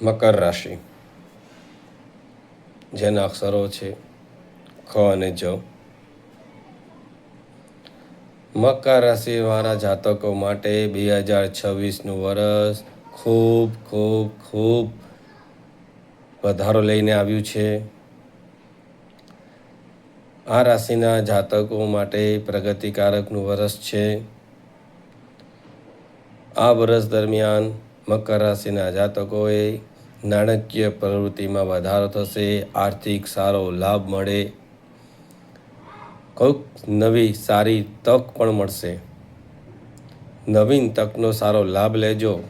મકર રાશિ, જેના અક્ષરો છે ખ અને જ. મકર રાશિવાળા જાતકો માટે બે હજાર છવ્વીસનું વર્ષ ખૂબ ખૂબ ખૂબ વધારો લઈને આવ્યું છે. આ રાશિના જાતકો માટે પ્રગતિકારકનું વર્ષ છે. આ વર્ષ દરમિયાન મકર રાશિના જાતકોએ નાણાકીય પ્રવૃત્તિમાં વધારો થશે, આર્થિક સારો લાભ મળે, કોઈક નવી સારી તક પણ મળશે. નવીન તકનો સારો લાભ લેજો.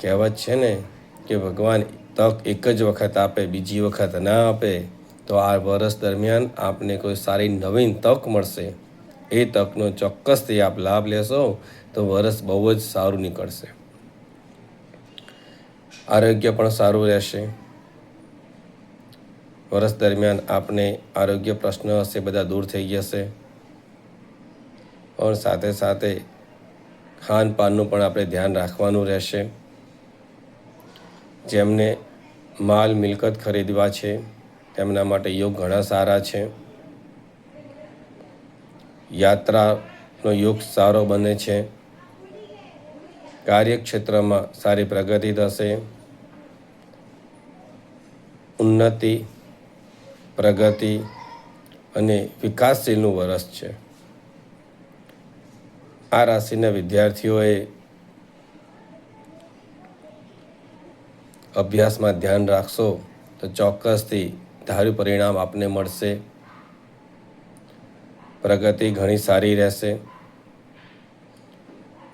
કહેવત છે ને કે ભગવાન તક એક જ વખત આપે, બીજી વખત ના આપે, તો આ વર્ષ દરમિયાન આપને કોઈ સારી નવીન તક મળશે. એ તકનો ચોક્કસથી આપ લાભ લેશો, તો વર્ષ બહુ જ સારું નીકળશે. આરોગ્ય પણ સારું રહેશે. વર્ષ દરમિયાન આપને આરોગ્ય પ્રશ્નો હશે, બધા દૂર થઈ જશે. પણ સાથે સાથે ખાનપાનનું પણ આપણે ધ્યાન રાખવાનું રહેશે. જેમને માલ મિલકત ખરીદવા છે, તેમના માટે યોગ ઘણા સારા છે. યાત્રાનો યોગ સારો બને છે. કાર્યક્ષેત્રમાં સારી પ્રગતિ થશે. ઉન્નતિ, પ્રગતિ અને વિકાસશીલનું વર્ષ છે. આ રાશિના વિદ્યાર્થીઓએ અભ્યાસમાં ધ્યાન રાખશો તો ચોક્કસથી ધાર્યું પરિણામ આપને મળશે. પ્રગતિ ઘણી સારી રહેશે.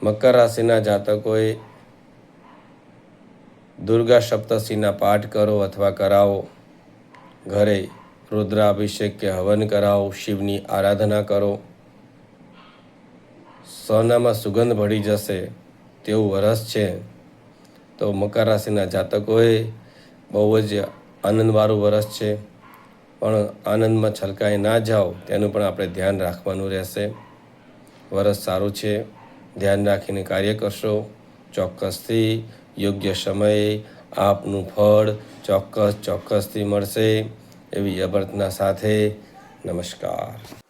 મકર રાશિના જાતકોએ દુર્ગા સપ્તશીના પાઠ કરો અથવા કરાવો. ઘરે રુદ્રાભિષેક કે હવન કરાવો, શિવની આરાધના કરો. સોનામાં સુગંધ ભળી જશે તેવું વરસ છે. તો મકર રાશિના જાતકોએ બહુ જ આનંદવાળું વરસ છે. પણ આનંદમાં છલકાઈ ના જાઓ, તેનું પણ આપણે ધ્યાન રાખવાનું રહેશે. વરસ સારું છે. ધ્યાન રાખીને કાર્ય કરશો. ચોક્કસથી યોગ્ય સમયે આપનું ફળ ચોક્કસ ચોક્કસથી મળશે એવી અભ્યર્થના સાથે નમસ્કાર.